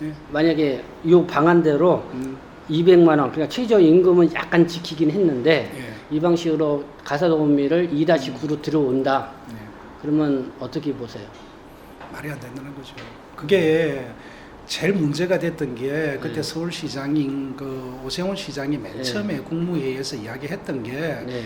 네. 만약에 이 방안대로 음, 200만 원, 그러니까 최저 임금은 약간 지키긴 했는데 예. 이 방식으로 가사도우미를 2-9로 들어온다. 네. 그러면 어떻게 보세요? 말이 안 된다는 거죠. 그게 제일 문제가 됐던 게 그때 네. 서울시장인 그 오세훈 시장이 맨 네. 처음에 국무회의에서 이야기했던 게 네.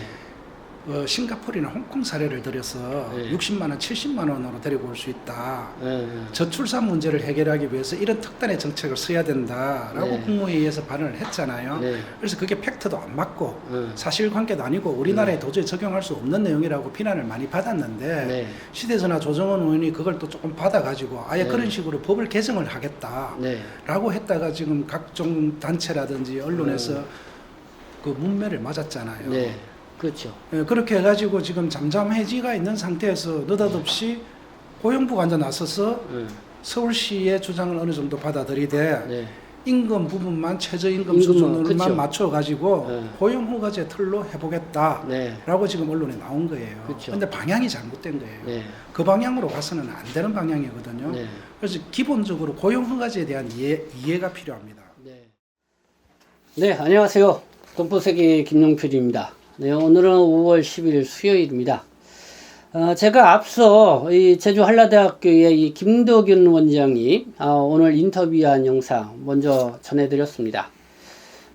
어, 싱가포르나 홍콩 사례를 들여서 네. 60만 원, 70만 원으로 데리고 올 수 있다. 네. 저출산 문제를 해결하기 위해서 이런 특단의 정책을 써야 된다라고 네. 국무회의에서 발언을 했잖아요. 네. 그래서 그게 팩트도 안 맞고 네. 사실관계도 아니고 우리나라에 도저히 적용할 수 없는 내용이라고 비난을 많이 받았는데 네. 시대전화 조정원 의원이 그걸 또 조금 받아가지고 아예 네. 그런 식으로 법을 개정을 하겠다라고 네. 했다가 지금 각종 단체라든지 언론에서 그 문매를 맞았잖아요. 네. 그렇죠. 예, 그렇게 해가지고 지금 잠잠해지가 있는 상태에서 느닷없이 고용부가 앉아 나서서 네. 서울시의 주장을 어느 정도 받아들이되 네. 임금 부분만 최저임금 임금은, 수준으로만 그쵸. 맞춰가지고 네. 고용후과제 틀로 해보겠다. 네. 라고 지금 언론에 나온 거예요. 그쵸. 근데 방향이 잘못된 거예요. 네. 그 방향으로 가서는 안 되는 방향이거든요. 네. 그래서 기본적으로 고용후과제에 대한 이해, 이해가 필요합니다. 네. 네, 안녕하세요. 동포세계 김용필입니다. 네, 오늘은 5월 10일 수요일입니다. 어, 제가 앞서 이 제주 한라대학교의 이 김도균 원장이 어, 오늘 인터뷰한 영상 먼저 전해드렸습니다.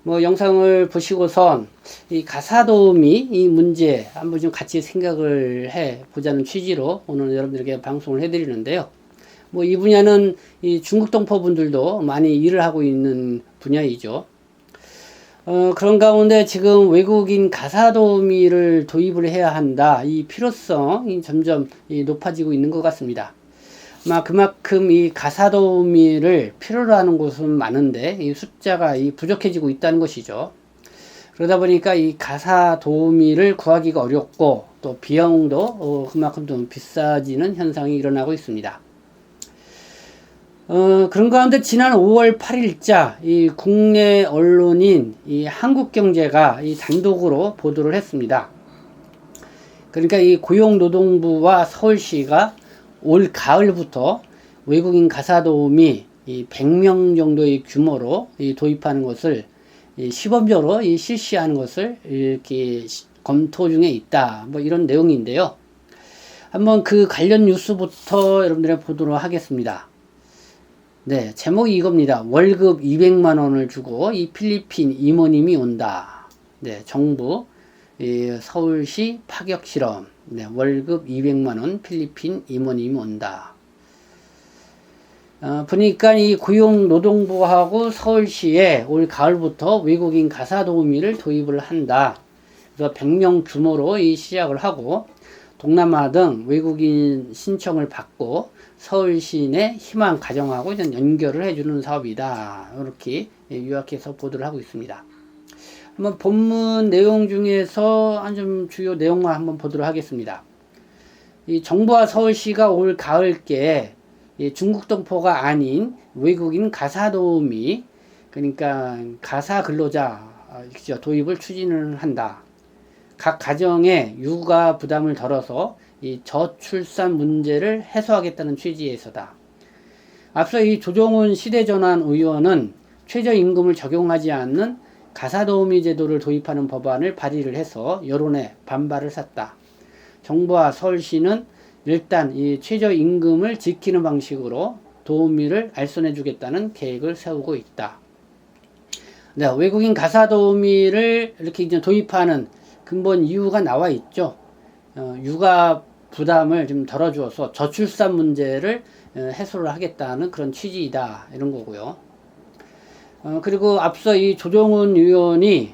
뭐 영상을 보시고선 이 가사 도우미 이 문제 한번 좀 같이 생각을 해 보자는 취지로 오늘 여러분들에게 방송을 해드리는데요. 뭐 이 분야는 이 중국 동포 분들도 많이 일을 하고 있는 분야이죠. 어, 그런 가운데 지금 외국인 가사 도우미를 도입을 해야 한다. 이 필요성이 점점 이 높아지고 있는 것 같습니다. 아마 그만큼 이 가사 도우미를 필요로 하는 곳은 많은데 이 숫자가 이 부족해지고 있다는 것이죠. 그러다 보니까 이 가사 도우미를 구하기가 어렵고 또 비용도 어, 그만큼 좀 비싸지는 현상이 일어나고 있습니다. 어, 그런 가운데 지난 5월 8일자 이 국내 언론인 이 한국경제가 이 단독으로 보도를 했습니다. 그러니까 이 고용노동부와 서울시가 올 가을부터 외국인 가사 도우미 이 100명 정도의 규모로 이 도입하는 것을 이 시범적으로 이 실시하는 것을 이렇게 시- 검토 중에 있다. 뭐 이런 내용인데요. 한번 그 관련 뉴스부터 여러분들의 보도록 하겠습니다. 네, 제목이 이겁니다. 월급 200만 원을 주고 이 필리핀 이모님이 온다. 네, 정부 이 서울시 파격 실험. 네, 월급 200만 원 필리핀 이모님이 온다. 어, 보니까 이 고용노동부하고 서울시에 올 가을부터 외국인 가사 도우미를 도입을 한다. 그래서 100명 규모로 이 시작을 하고 동남아 등 외국인 신청을 받고 서울시 내 희망 가정하고 이제 연결을 해주는 사업이다. 이렇게 예, 요약해서 보도를 하고 있습니다. 한번 본문 내용 중에서 한 좀 주요 내용만 한번 보도록 하겠습니다. 이 정부와 서울시가 올 가을께 이 중국 동포가 아닌 외국인 가사 도우미 그러니까 가사 근로자 어, 그죠, 도입을 추진을 한다. 각 가정의 육아 부담을 덜어서 이 저출산 문제를 해소하겠다는 취지에서다. 앞서 이 조정훈 시대전환 의원은 최저임금을 적용하지 않는 가사도우미 제도를 도입하는 법안을 발의를 해서 여론의 반발을 샀다. 정부와 서울시는 일단 이 최저임금을 지키는 방식으로 도우미를 알선해 주겠다는 계획을 세우고 있다. 네, 외국인 가사도우미를 이렇게 이제 도입하는 근본 이유가 나와 있죠. 어, 육아 부담을 좀 덜어주어서 저출산 문제를 어, 해소를 하겠다는 그런 취지이다 이런 거고요. 어, 그리고 앞서 이 조정훈 의원이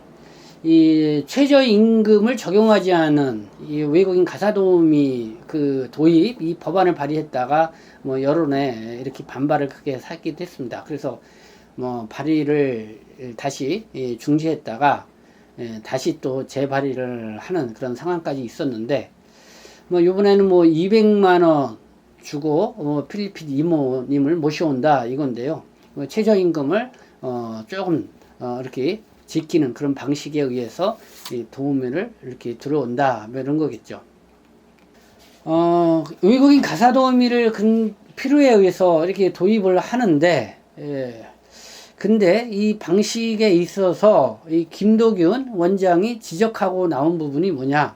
이 최저임금을 적용하지 않은 이 외국인 가사도우미 그 도입 이 법안을 발의했다가 뭐 여론에 이렇게 반발을 크게 샀기도 했습니다. 그래서 뭐 발의를 다시 예, 중지했다가 예, 다시 또 재발의를 하는 그런 상황까지 있었는데 뭐 이번에는 뭐 200만 원 주고 어, 필리핀 이모님을 모셔온다 이건데요. 뭐 최저임금을 어, 조금 어, 이렇게 지키는 그런 방식에 의해서 이 도우미를 이렇게 들어온다 뭐 이런 거겠죠. 어, 외국인 가사 도우미를 근 필요에 의해서 이렇게 도입을 하는데 예. 근데 이 방식에 있어서 이 김도균 원장이 지적하고 나온 부분이 뭐냐?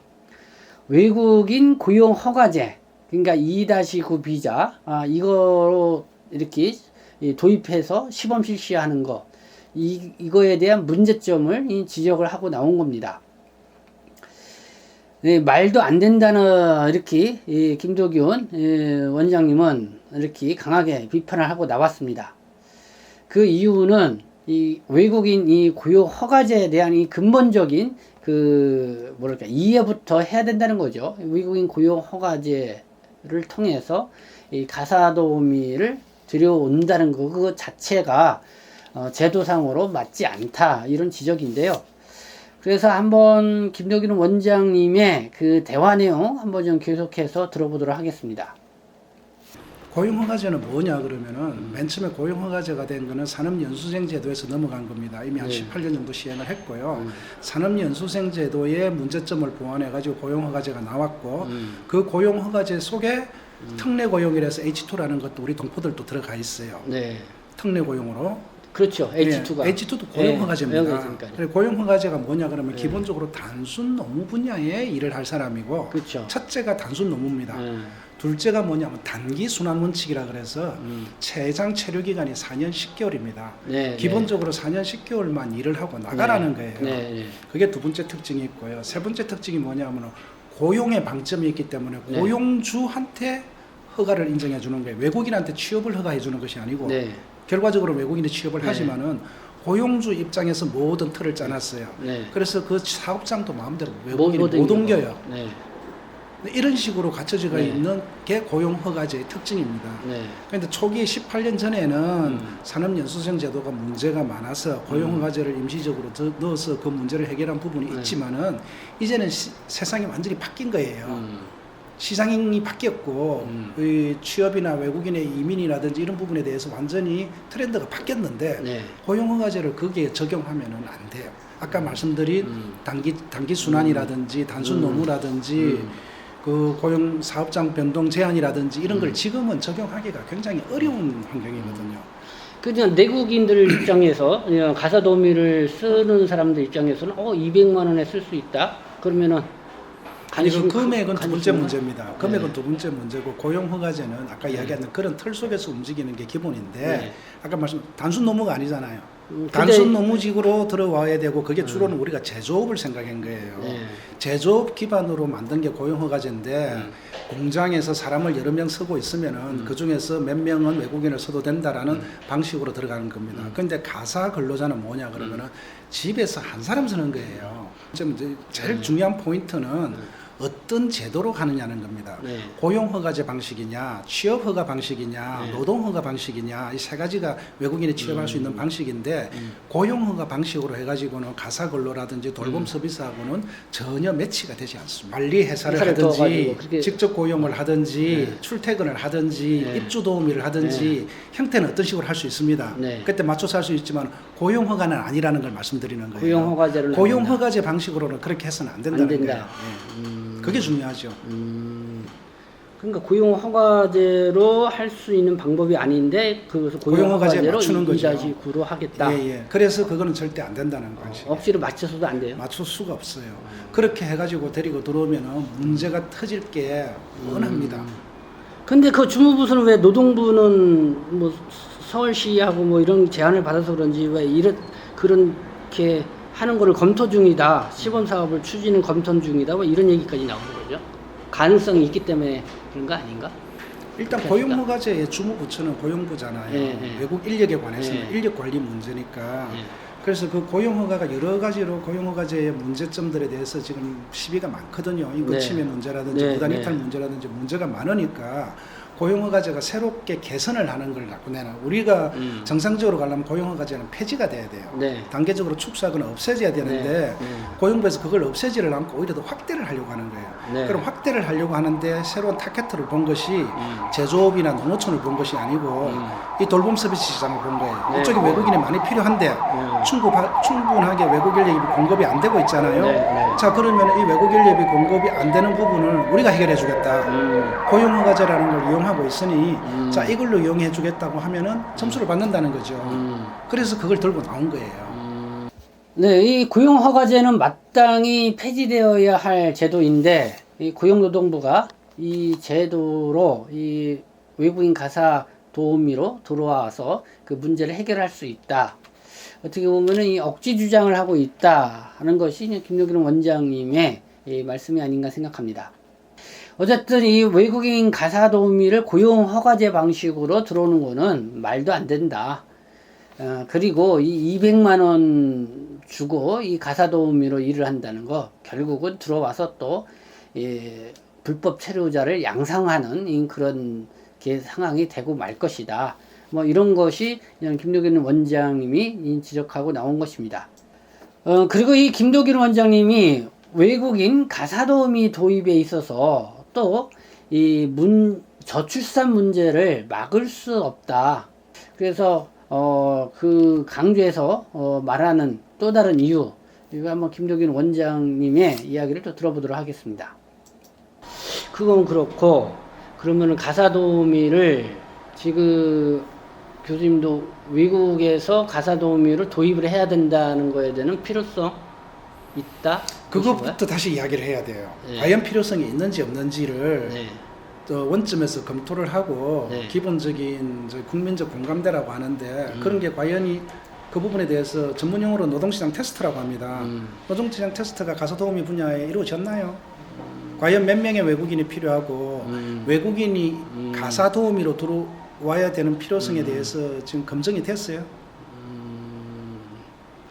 외국인 고용 허가제, 그러니까 2-9 비자, 아, 이거로 이렇게 이 도입해서 시범 실시하는 거, 이, 이거에 대한 문제점을 이 지적을 하고 나온 겁니다. 네, 말도 안 된다는 이렇게 이 김도균 예, 원장님은 이렇게 강하게 비판을 하고 나왔습니다. 그 이유는 이 외국인 이 고용 허가제에 대한 이 근본적인 그 뭐랄까 이해부터 해야 된다는 거죠. 외국인 고용 허가제를 통해서 이 가사 도우미를 들여온다는 거 그거 자체가 어, 제도상으로 맞지 않다 이런 지적인데요. 그래서 한번 김덕균 원장님의 그 대화 내용 한번 좀 계속해서 들어보도록 하겠습니다. 고용허가제는 뭐냐 그러면은 맨 처음에 고용허가제가 된 거는 산업연수생 제도에서 넘어간 겁니다. 이미 한 네. 18년 정도 시행을 했고요. 음. 산업연수생 제도의 문제점을 보완해 가지고 고용허가제가 나왔고 음. 그 고용허가제 속에 특례 고용이라서 H2라는 것도 우리 동포들도 들어가 있어요. 네, 특례 고용으로. 그렇죠. H2가 예, H2도 고용허가제입니다. 네, 고용허가제가 뭐냐 그러면 네. 기본적으로 단순 노무 분야에 일을 할 사람이고 그렇죠. 첫째가 단순 노무입니다. 네. 둘째가 뭐냐면 단기 순환 원칙이라 그래서 음. 최장 체류 기간이 4년 10개월입니다. 네, 기본적으로 4년 10개월만 일을 하고 나가라는 거예요. 네, 네. 그게 두 번째 특징이 있고요. 세 번째 특징이 뭐냐면 고용의 방점이 있기 때문에 네. 고용주한테 허가를 인정해 주는 거예요. 외국인한테 취업을 허가해 주는 것이 아니고 네, 결과적으로 외국인이 취업을 네. 하지만은 고용주 입장에서 모든 틀을 짜놨어요. 네. 그래서 그 사업장도 마음대로 외국인이 뭐- 못못 옮겨요. 네, 이런 식으로 갖춰져 네. 있는 게 고용 허가제의 특징입니다. 네, 그런데 초기 18년 전에는 음. 산업연수생 제도가 문제가 많아서 고용 허가제를 임시적으로 더 넣어서 그 문제를 해결한 부분이 네. 있지만은 이제는 시- 세상이 완전히 바뀐 거예요. 음. 시장이 바뀌었고 음. 이 취업이나 외국인의 이민이라든지 이런 부분에 대해서 완전히 트렌드가 바뀌었는데 네, 고용허가제를 거기에 적용하면은 안 돼요. 아까 말씀드린 음. 단기 단기 순환이라든지 단순 음. 노무라든지 음. 그 고용 사업장 변동 제한이라든지 이런 걸 음. 지금은 적용하기가 굉장히 어려운 환경이거든요. 그냥 내국인들 입장에서 그냥 가사 도우미를 쓰는 사람들 입장에서는 어 200만 원에 쓸 수 있다. 그러면은 아니 그 금액은 두 번째 문제입니다. 금액은 네. 두 번째 문제고 고용 허가제는 아까 네. 이야기한 그런 틀 속에서 움직이는 게 기본인데 네. 아까 말씀 단순 노무가 아니잖아요. 음, 단순 노무직으로 들어와야 되고 그게 주로는 우리가 제조업을 생각한 거예요. 네. 제조업 기반으로 만든 게 고용허가제인데 음. 공장에서 사람을 여러 명 쓰고 있으면은 그 중에서 몇 명은 외국인을 써도 된다라는 음. 방식으로 들어가는 겁니다. 근데 가사 근로자는 뭐냐 그러면은 집에서 한 사람 쓰는 거예요. 지금 제일 음. 중요한 포인트는 어떤 제도로 가느냐는 겁니다. 네. 고용허가제 방식이냐, 취업허가 방식이냐, 네. 노동허가 방식이냐 이 세 가지가 외국인이 취업할 수 있는 방식인데 음. 고용허가 방식으로 해가지고는 가사근로라든지 돌봄 음. 서비스하고는 전혀 매치가 되지 않습니다. 관리 회사를 하든지 직접 고용을 하든지 네. 출퇴근을 하든지 네. 입주 도우미를 하든지 형태는 어떤 식으로 할 수 있습니다. 네. 그때 맞춰서 할 수 있지만 고용허가는 아니라는 걸 말씀드리는 거예요. 고용 허가제를 고용허가제 방식으로는 그렇게 해서는 안 된다는 안 된다. 거예요. 예. 음. 그게 중요하죠. 음. 그러니까 고용 허가제로 할 수 있는 방법이 아닌데 그것을 고용 고용 허가제로 맞추는 거죠. 2-9로 하겠다. 예, 예. 그래서 그거는 절대 안 된다는 방식. 어, 억지로 맞춰서도 안 돼요. 맞출 수가 없어요. 그렇게 해가지고 데리고 들어오면 문제가 터질 게 뻔합니다. 근데 그 주무부서는 왜 노동부는 뭐 서울시하고 뭐 이런 제안을 받아서 그런지 왜 이런 그렇게 하는 거를 검토 중이다. 시범 사업을 추진은 검토 중이다. 뭐 이런 얘기까지 나오는 거죠. 가능성이 있기 때문에 그런 거 아닌가? 일단 그렇습니다. 고용허가제의 주무부처는 고용부잖아요. 예, 예. 외국 인력에 관해서는 예. 인력 관리 문제니까. 예. 그래서 그 고용허가가 여러 가지로 고용허가제의 문제점들에 대해서 지금 시비가 많거든요. 인권 네. 침해 문제라든지 네, 부당 네. 이탈 문제라든지 문제가 많으니까 고용허가 제가 새롭게 개선을 하는 걸 갖고 내는 우리가 음. 정상적으로 가려면 고용허가 제는 폐지가 돼야 돼요. 네. 단계적으로 축소하거나 없애져야 되는데 네, 네. 고용부에서 그걸 없애지를 않고 오히려 더 확대를 하려고 하는 거예요. 네. 그럼 확대를 하려고 하는데 새로운 타켓을 본 것이 음. 제조업이나 농어촌을 본 것이 아니고 음. 이 돌봄 서비스 시장을 본 거예요. 네. 이쪽에 외국인이 많이 필요한데 음. 충분, 충분 하게 외국 인력이 공급이 안 되고 있잖아요. 네, 네. 자 그러면 이 외국 인력이 공급이 안 되는 부분을 우리가 해결해 주겠다. 음. 고용허가제라는 걸 이용하기 주장 하고 있으니 음. 자 이걸로 이용해 주겠다고 하면은 점수를 받는다는 거죠. 음. 그래서 그걸 들고 나온 거예요. 네, 이 고용허가제는 마땅히 폐지되어야 할 제도인데 이 고용노동부가 이 제도로 이 외국인 가사 도우미로 들어와서 그 문제를 해결할 수 있다. 어떻게 보면은 이 억지 주장을 하고 있다 하는 것이 김용길 원장님의 이 말씀이 아닌가 생각합니다. 어쨌든 이 외국인 가사 도우미를 고용 허가제 방식으로 들어오는 거는 말도 안 된다. 어, 그리고 이 200만 원 주고 이 가사 도우미로 일을 한다는 거 결국은 들어와서 또 예, 불법 체류자를 양상하는 이 그런 게 상황이 되고 말 것이다. 뭐 이런 것이 김도균 원장님이 이 지적하고 나온 것입니다. 어, 그리고 이 김도균 원장님이 외국인 가사 도우미 도입에 있어서 또 이 문 저출산 문제를 막을 수 없다. 그래서 어, 그 강조해서 어, 말하는 또 다른 이유 이거 한번 김도균 원장님의 이야기를 또 들어보도록 하겠습니다. 그건 그렇고 그러면은 가사 도우미를 지금 교수님도 외국에서 가사 도우미를 도입을 해야 된다는 거에 대한 필요성 있다. 그것부터 다시 이야기를 해야 돼요. 네. 과연 필요성이 있는지 없는지를 네. 또 원점에서 검토를 하고 네. 기본적인 저 국민적 공감대라고 하는데 음. 그런 게 과연이 그 부분에 대해서 전문 용어로 노동시장 테스트라고 합니다. 음. 노동시장 테스트가 가사 도우미 분야에 이루어졌나요? 과연 몇 명의 외국인이 필요하고 음. 외국인이 음. 가사 도우미로 들어와야 되는 필요성에 대해서 지금 검증이 됐어요.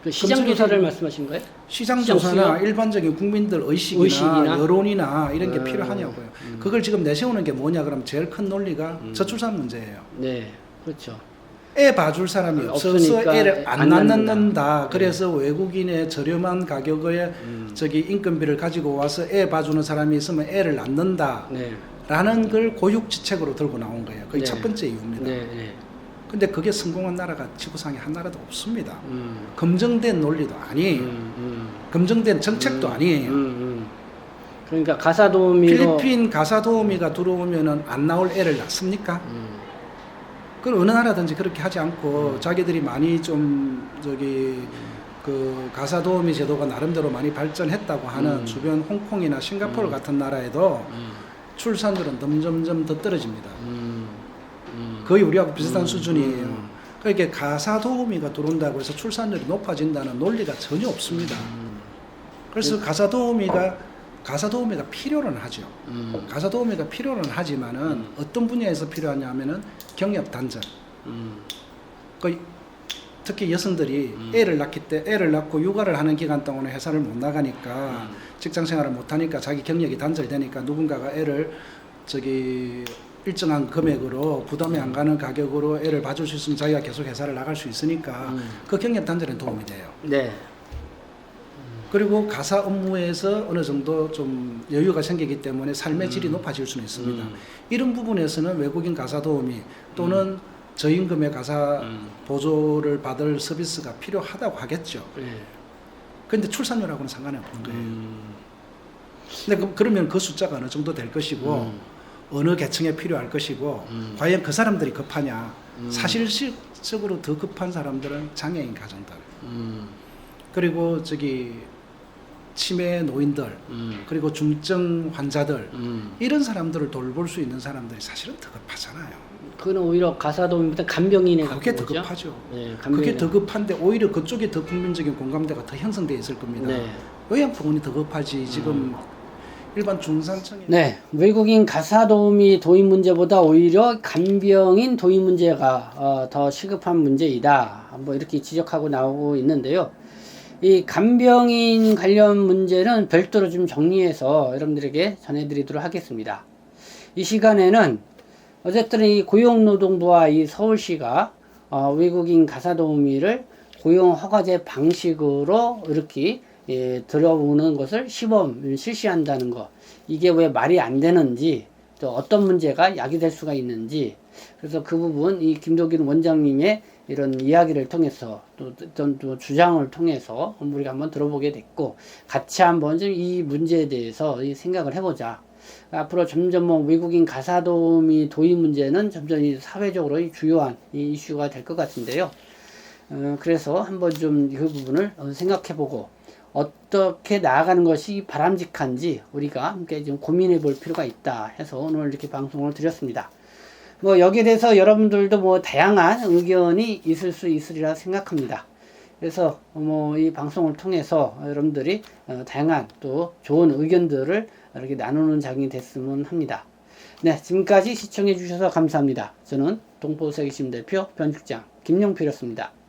그 시장 조사를 말씀하신 거예요? 시장 조사나? 일반적인 국민들 의식이나, 의식이나? 여론이나 이런 게 음. 필요하냐고요. 그걸 지금 내세우는 게 뭐냐 그러면 제일 큰 논리가 음. 저출산 문제예요. 네, 그렇죠. 애 봐줄 사람이 없어서 없으니까 애를 안 안 낳는다. 낳는다. 그래서 외국인의 저렴한 가격에 음. 저기 인건비를 가지고 와서 애 봐주는 사람이 있으면 애를 낳는다. 네, 라는 걸 고육지책으로 들고 나온 거예요. 그게 네. 첫 번째 이유입니다. 네, 네. 근데 그게 성공한 나라가 지구상에 한 나라도 없습니다. 음. 검증된 논리도 아니에요. 음, 음. 검증된 정책도 음, 아니에요. 음, 음. 그러니까 가사 도우미로 필리핀 가사 도우미가 들어오면은 안 나올 애를 낳습니까? 음, 그 어느 나라든지 그렇게 하지 않고 자기들이 많이 좀 저기 그 가사 도우미 제도가 나름대로 많이 발전했다고 하는 음. 주변 홍콩이나 싱가포르 같은 나라에도 음, 출산율은 점점점 더 떨어집니다. 음, 음. 거의 우리하고 비슷한 음, 수준이에요. 음. 그러니까 가사 도우미가 들어온다고 해서 출산율이 높아진다는 논리가 전혀 없습니다. 음, 그래서 가사 도우미가 가사 도우미가 필요는 하죠. 음, 가사 도우미가 필요는 하지만은 어떤 분야에서 필요하냐면은 경력 단절. 음, 그 특히 여성들이 음. 애를 낳기 때 애를 낳고 육아를 하는 기간 동안에 회사를 못 나가니까 음. 직장 생활을 못 하니까 자기 경력이 단절되니까 누군가가 애를 저기 일정한 금액으로 부담이 안 가는 가격으로 애를 봐줄 수 있으면 자기가 계속 회사를 나갈 수 있으니까 음. 그 경력 단절에 도움이 돼요. 네, 그리고 가사 업무에서 어느 정도 좀 여유가 생기기 때문에 삶의 질이 높아질 수는 있습니다. 음. 이런 부분에서는 외국인 가사 도우미 또는 저임금의 가사 음. 보조를 받을 서비스가 필요하다고 하겠죠. 네. 그런데 출산율하고는 상관이 없는 거예요. 음, 근데 그, 그러면 그 숫자가 어느 정도 될 것이고 음. 어느 계층에 필요할 것이고 음. 과연 그 사람들이 급하냐? 음. 사실적으로 더 급한 사람들은 장애인 가정들 음, 그리고 저기 치매 노인들 음, 그리고 중증 환자들 음. 이런 사람들을 돌볼 수 있는 사람들이 사실은 더 급하잖아요. 그는 오히려 가사 도우미보다 간병인에 그게 더? 급하죠. 네, 그게 더 급한데 오히려 그쪽에 더 국민적인 공감대가 더 형성돼 있을 겁니다. 네. 요양병원이 더 급하지 지금 일반 중산층이 네, 외국인 가사 도우미 도입 문제보다 오히려 간병인 도입 문제가 어, 더 시급한 문제이다. 뭐 이렇게 지적하고 나오고 있는데요. 이 간병인 관련 문제는 별도로 좀 정리해서 여러분들에게 전해드리도록 하겠습니다. 이 시간에는 어쨌든 이 고용노동부와 이 서울시가 어, 외국인 가사 도우미를 고용 허가제 방식으로 이렇게 예, 들어오는 것을 시범 실시한다는 것 이게 왜 말이 안 되는지 또 어떤 문제가 야기될 수가 있는지. 그래서 그 부분 이 김도균 원장님의 이런 이야기를 통해서 또 어떤 또 주장을 통해서 우리가 한번 들어보게 됐고 같이 한번 좀 이 문제에 대해서 이 생각을 해보자. 앞으로 점점 뭐 외국인 가사 도우미 도입 문제는 점점 이 사회적으로 이 주요한 이 이슈가 될 것 같은데요. 어, 그래서 한번 좀 그 부분을 어, 생각해보고 어떻게 나아가는 것이 바람직한지 우리가 함께 좀 고민해 볼 필요가 있다 해서 오늘 이렇게 방송을 드렸습니다. 뭐 여기에 대해서 여러분들도 뭐 다양한 의견이 있을 수 있으리라 생각합니다. 그래서 뭐 이 방송을 통해서 여러분들이 어, 다양한 또 좋은 의견들을 이렇게 나누는 장이 됐으면 합니다. 네, 지금까지 시청해 주셔서 감사합니다. 저는 동포세계심 대표 변직장 김용필이었습니다.